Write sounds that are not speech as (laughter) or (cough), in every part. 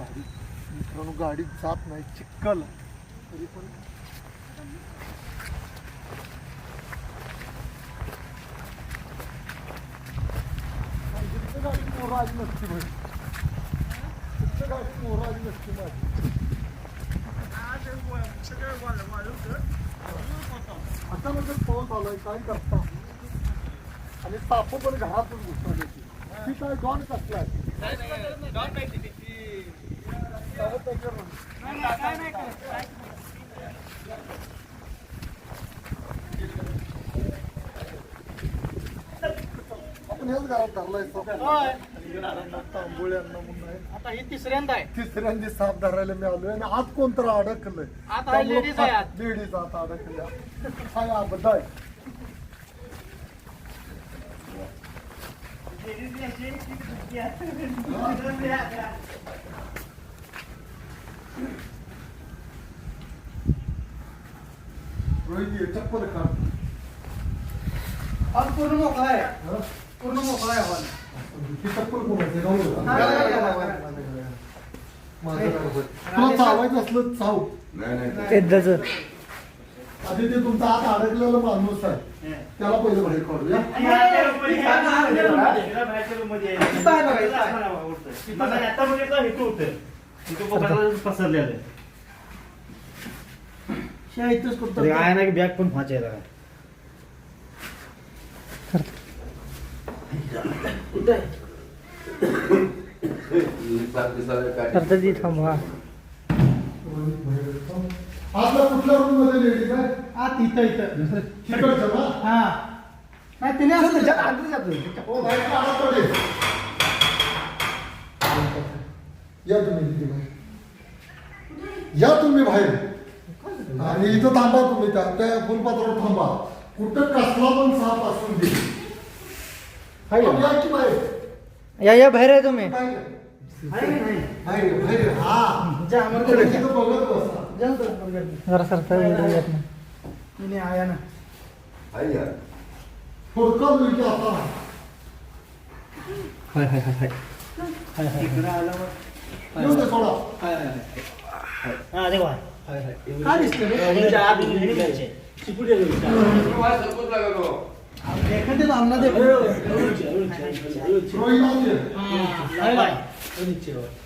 गाडी. मित्रांनो गाडी जात नाही चिक्कल तरी पण गाडी मोर आली नसती भाई गाडी मोर आली नसती माझी अचानकच पाऊस आलाय काय करता? आणि सापू पण घरातून घुसतात ती काय डॉन कसला आहे? आता ही तिसऱ्यांदा आहे. तिसऱ्यांदी साप धरायला मी आलोय आणि अडकलंय. आत आहे, ladies आहे आत. लेडीज आत अडकल्या. काय अबद्ध आहे रोहित ये, चप्पल काढ. आज पूर्ण मोकळा आहे. हं? पूर्ण मोकळा आहे हॉल ही चप्पल कोणाची. हा, हा, हा, हा, हा. तुला चावायचं असलं चाव. आधी ते तुमचा हात अडकलेला माणूस आहे. त्याला पहिले बाहेर काढूया ना बॅग पण वाचायला आपल्या कुठल्या रूममध्ये लेडीज आहे आत इथं इथं तिकडच्या ना? हा। नाही तिने असं त्याच्यात आत जातो हो, बाहेर काढा पडे. या तुम्ही इथे बाहेर. या तुम्ही बाहेर. आणि इथं थांबा तुम्ही त्या त्या फुलपात्रावर थांबा. कुठं कसला पण साप असून दे. हाय. का? या की बाहेर? या या बाहेर आहे तुम्ही. बाहेर. आहे की नाही? बाहेर बाहेर. हा. जा, आम्हाला इकडे कडे. इथं बघत बसा. जा. ना. तर, बघा. जरा सरता व्हिडिओ येत नाही तिने आया ना थोडका होईल की आता हाय हाय हाय हाय इकडं आल्यावर येऊ दे थोडा हा देवा काय दिसतं रे? एखाद्याला अन्ना दे रोहित आली.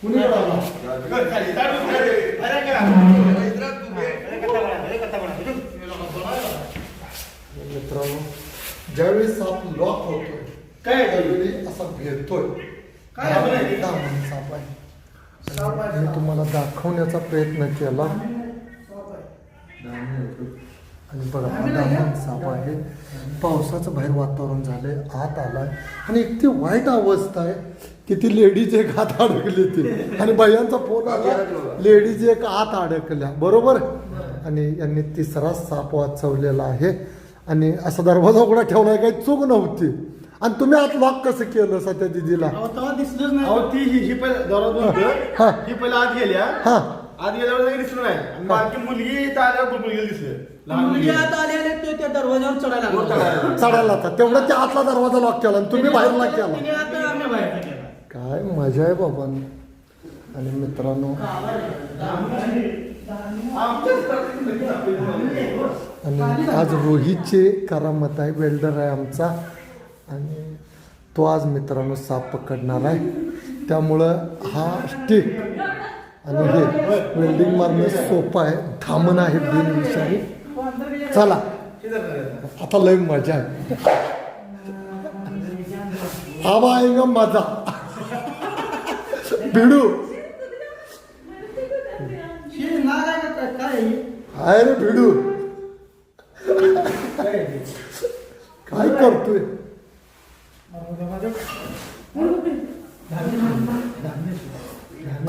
कुणीकडे आला मित्रांनो ज्यावेळी साप लॉक होतोय काय त्यावेळी असा भेटतोय काय आपण आहे? दामन साप आहे साप आहे. मी तुम्हाला दाखवण्याचा प्रयत्न केला. आणि बघा हा दामन साप आहे. पावसाचं बाहेर वातावरण झालंय आत आलाय. आणि इतकी वाईट अवस्था आहे की ती लेडीज एक आत अडकली ती आणि बायांचा फोन आला लेडीज एक आत अडकल्या. बरोबर? आणि यांनी तिसरा साप वाचवलेला आहे. आणि असा दरवाजा उघडा ठेवलाय काही चूक नव्हती. आणि तुम्ही आत लॉक कसं केलं सध्या दिदीला? अहो, तेव्हा दिसलंच अहो ती ही ही पहिला हा. ही. आत गेल्या. हा. आत गेल्यावर काही दिसलं नाही. आणि बारकी मुलगी इथं आल्यावर मुलगी दिसली. लहान मुलगी मुलगी. आत आले आले तो त्या दरवाजावर चढायला वर लागला. चढायला. चढायला आता तेवढं त्या आतला दरवाजा लॉक केला आणि तुम्ही बाहेर लॉक केला. तिने आत आम्ही बाहेर केला. काय मजा आहे बाबा. आणि मित्रांनो आणि आज रोहितचे करामत आहे. वेल्डर आहे आमचा. आणि तो आज मित्रांनो साप पकडणार आहे. त्यामुळं हा स्टिक आणि हे वेल्डिंग मारणं सोपं आहे. थांबणं आहे बिनविषयी चला. आता लय मजा आहे. आवा आहे ग मजा. भिडू. आहे काय हाय रे भिडू. काय करतोय?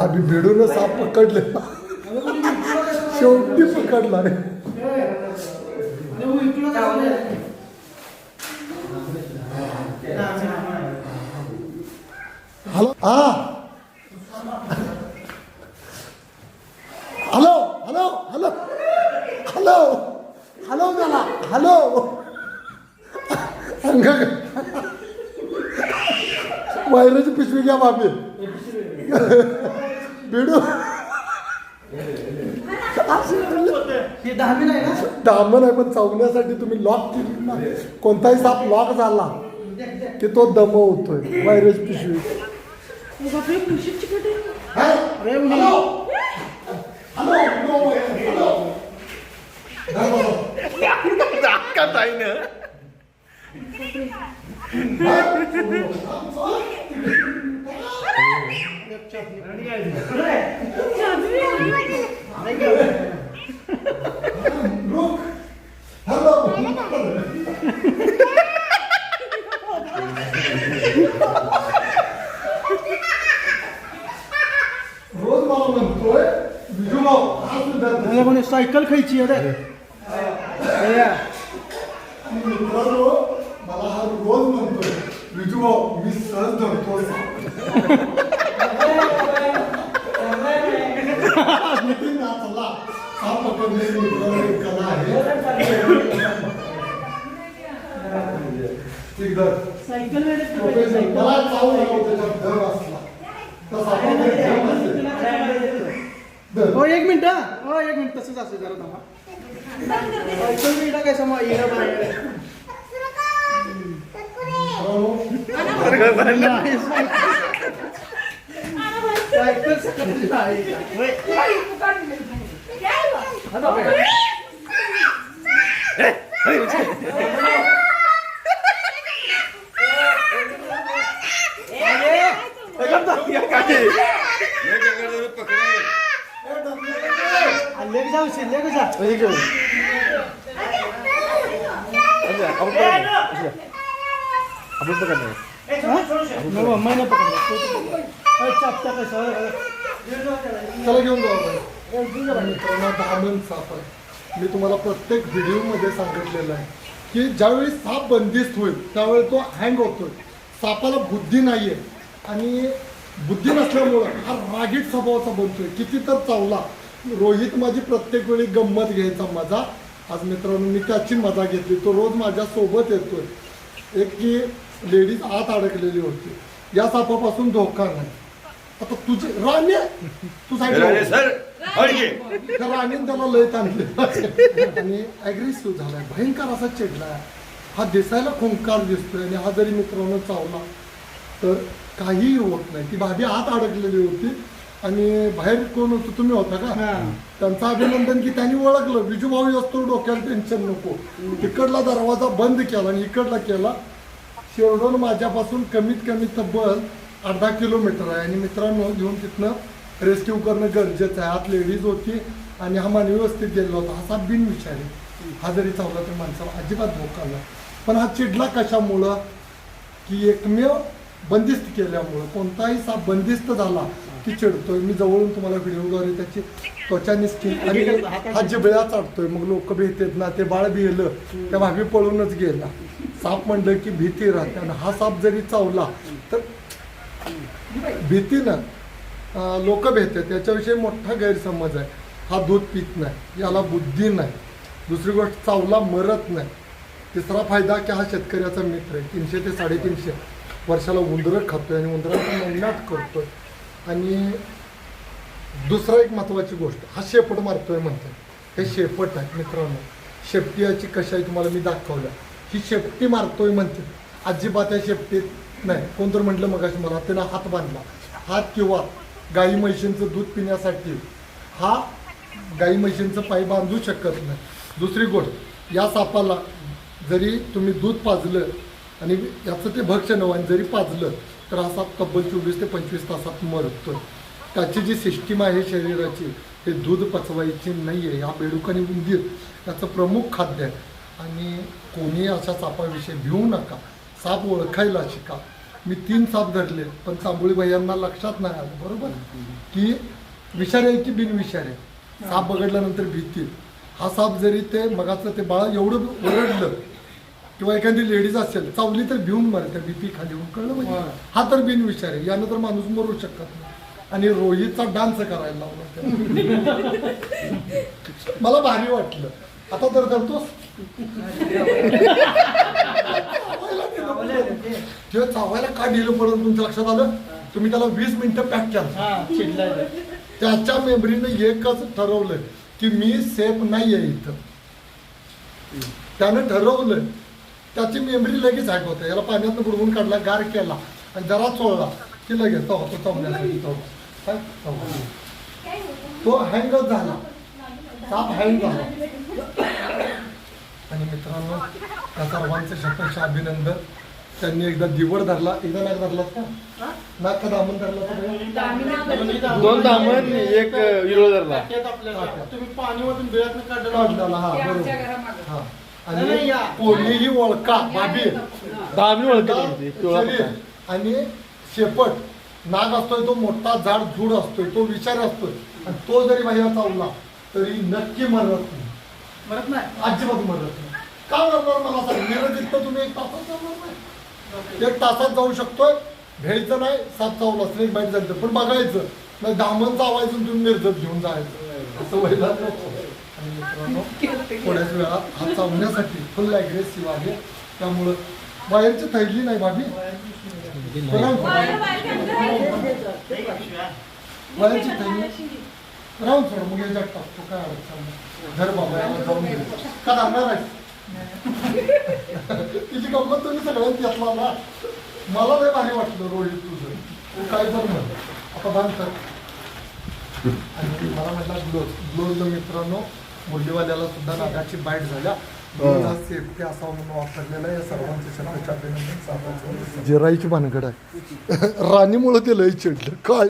आम्ही भिडून साप पकडले. शेवटी पकडला. रे हॅलो हा. Hello hello hello. Hello hello मला हॅलो. अंग. वायराची पिशवी घ्या बाबी बेडू. हे दहावी नाही ना? दामन आहे पण चावण्यासाठी तुम्ही लॉक केली ना. कोणताही साप लॉक झाला की तो दमवतोय व्हायरस पिशवी हा? अरे मुली. Hello? Hello? No way. Hello? धर बाबा. Look. हॅलो? रोज मला म्हणतोय बिजू भाऊ हा विद्यार्थी मला म्हणे सायकल खायची आहे रे भैया, मित्रांनो मला हा रोज म्हणतोय बिजू भाऊ मी सहज धरतो नितीन नाचला हा पकडण्याची मित्रांनो एक कला आहे. Cycle cycle. मला चावू लागला त्याच्यात असला. हो एक मिनिट हा. एक मिनिट तसंच असेल जरा थांबा सायकल मी काय समोर येणं बाहेर आहे. मित्रांनो, नाही, सायकल सकट आहे. होय. हा, बाबा. आ, लेक जाऊ शे, लेक जा. हा? नको, मैं नाही पकडणार. तू तू पकड. अरे, चापटा कसा चला घेऊन जाऊ आपण. मित्रांनो दहामन साप आहे. मी तुम्हाला प्रत्येक व्हिडिओमध्ये सांगितलेलं आहे की ज्यावेळी साप बंदिस्त होईल त्यावेळी तो हँग होतोय. सापाला बुद्धी नाही आहे आणि बुद्धी नसल्यामुळं हा रागीट स्वभावाचा बनतोय. किती तर चावला. रोहित माझी प्रत्येक वेळी गंमत घ्यायचा मजा. आज मित्रांनो मी त्याची मजा घेतली. तो रोज माझ्या सोबत येतोय. एक की लेडीज आत अडकलेली होती. या सापापासून धोका नाही. आता तुझे राणी? तू सांगितलं राणीने त्याला लय ताणले आणि अग्रेसिव्ह झालाय भयंकर असा चिडलाय. हा दिसायला खुंकार दिसतोय आणि हा जरी मित्रांनो चावला तर काहीही होत नाही. ती भाभी आत अडकलेली होती आणि बाहेर कोण होतं तुम्ही होता का? हा. त्यांचं अभिनंदन की त्यांनी ओळखलं. विजू भाऊ असतो डोक्याला टेन्शन नको. तिकडला दरवाजा बंद केला आणि इकडला केला. शिरडोन माझ्यापासून कमीत कमी तब्बल अर्धा किलोमीटर आहे. आणि मित्रांनो घेऊन तिथनं रेस्क्यू करणं गरजेचं आहे. आत लेडीज होती आणि हा मान व्यवस्थित गेलेला होता. असा बिनविषारी हा जरी चावला तर माणसाला. अजिबात धोका आला पण हा चिडला कशामुळं? की एकमेव बंदिस्त केल्यामुळं. कोणताही साप बंदिस्त झाला की चिडतोय. मी जवळून तुम्हाला व्हिडिओद्वारे त्याची त्वचा निसकी आणि हा जिबळ्या चाडतोय. मग लोक भीतेत ना ते बाळ भिलं त्या मागे पळूनच गेला. साप म्हणलं की भीती राहते. आणि हा साप जरी चावला भीतीनं लोक भेटतात. त्याच्याविषयी मोठा गैरसमज आहे. हा दूध पित नाही. याला बुद्धी नाही. दुसरी गोष्ट चावला मरत नाही. तिसरा फायदा की हा शेतकऱ्याचा मित्र आहे. तीनशे ते साडेतीनशे वर्षाला उंदरं खातोय आणि उंदराचा महिन्यात करतोय. आणि दुसरा एक महत्त्वाची गोष्ट हा शेपट मारतोय म्हणते हे शेपट आहे मित्रांनो. शेपटी याची कशाही आहे तुम्हाला मी दाखवलं ही शेपटी मारतोय म्हणते अजिबात या शेपटीत नाही कोणतर म्हटलं मगाशी मला त्यानं हात बांधला. हात किंवा गाई म्हशींचं दूध पिण्यासाठी हा गाई म्हशींचं पाय बांधू शकत नाही. दुसरी गोष्ट या सापाला जरी तुम्ही दूध पाजलं आणि याचं ते भक्ष नव आणि जरी पाजलं तर हा साप तब्बल चोवीस ते पंचवीस तासात मरतो. त्याची जी सिस्टीम आहे शरीराची ते दूध पचवायची नाही आहे हा बेडूक आणि उंदीर याचं प्रमुख खाद्य आहे. आणि कोणी अशा सापाविषयी भिवू नका. साप ओळखायला शिका. मी तीन साप धरले पण चांबोळी भैयांना लक्षात नाही आलं बरोबर? की विषारी आहे की बिनविषारी? आहे साप बघडल्यानंतर भीती. हा साप जरी ते मगाचं ते बाळा एवढं ओरडलं किंवा एखादी लेडीज असेल चावली तर भिवून मरते बीपी खाली होऊन कळलं म्हणजे. हा तर बिनविषार आहे यानं तर माणूस मरू शकत नाही. आणि रोहितचा डान्स करायला लावला. मला भारी वाटलं. आता तर करतोस (laughs) तेव्हा चावायला का दिलं पडून तुमच्या लक्षात आलं? तुम्ही त्याला वीस मिनिटं पॅक केला. त्याच्या मेमरीनं एकच ठरवलं की मी सेफ नाही आहे इथं. त्यानं ठरवलं. त्याची मेमरी लगेच हॅक होते. याला पाण्यातनं बुडवून काढला गार केला. आणि जरा चोळला की लगेच तो. तो हँगच झाला. साप हँग झाला. आणि मित्रांनो त्या सर्वांचं शतश अभिनंदन. त्यांनी एकदा दिवड धरला एकदा नाक धरलात का? नाक का दामन धरला दोन दामन एक विरोध धरला. तुम्ही पाणीमधून काढलं हा बरोबर. हा. आणि. कोणीही ओळखा बाबी. दामी पट्टा. आणि शेपट नाग असतोय तो मोठा झाड झुड असतोय तो विचार असतोय. आणि तो जरी बाहेर चावला तरी नक्की मरत नाही. मरत नाही? अजिबात मरत नाही. का मरणार मला सांग? मिरज तुम्ही एक तासात जाणार नाही. एक तासात जाऊ शकतोय. भेळचं नाही सात चावला स्नेक बाईट झालं पण बघायचं. नाही दामन चावायचं तुम्ही मिरजत घेऊन जायचं. असं व्हायला थोड्याच वेळात हा चावण्यासाठी फुल अग्रेसिव्ह आहे. त्यामुळं बाहेरची थैली नाही भाभी. बाहेरची थैली. राहून सोड मग याच्यात टाकतो काय अडचण. घर बाबा याला जाऊन का धावणार आहे? तिची गंमत तुम्ही सगळ्यांनी घेतला ना. मला लय भारी वाटलं रोहित तुझं. तू काय पण म्हण. आता बांध आणि मला म्हटलं ग्लोज ग्लोज मित्रांनो मुंडेवाल्याला सुद्धा नागाची बाईट झाल्या. सेफ्टी असा म्हणून वापरलेला या सर्वांचे शब्दाच्या अभिनंदन साधायचं जिरायची भानगड आहे. (laughs) राणीमुळे ते लय चिडलं. काय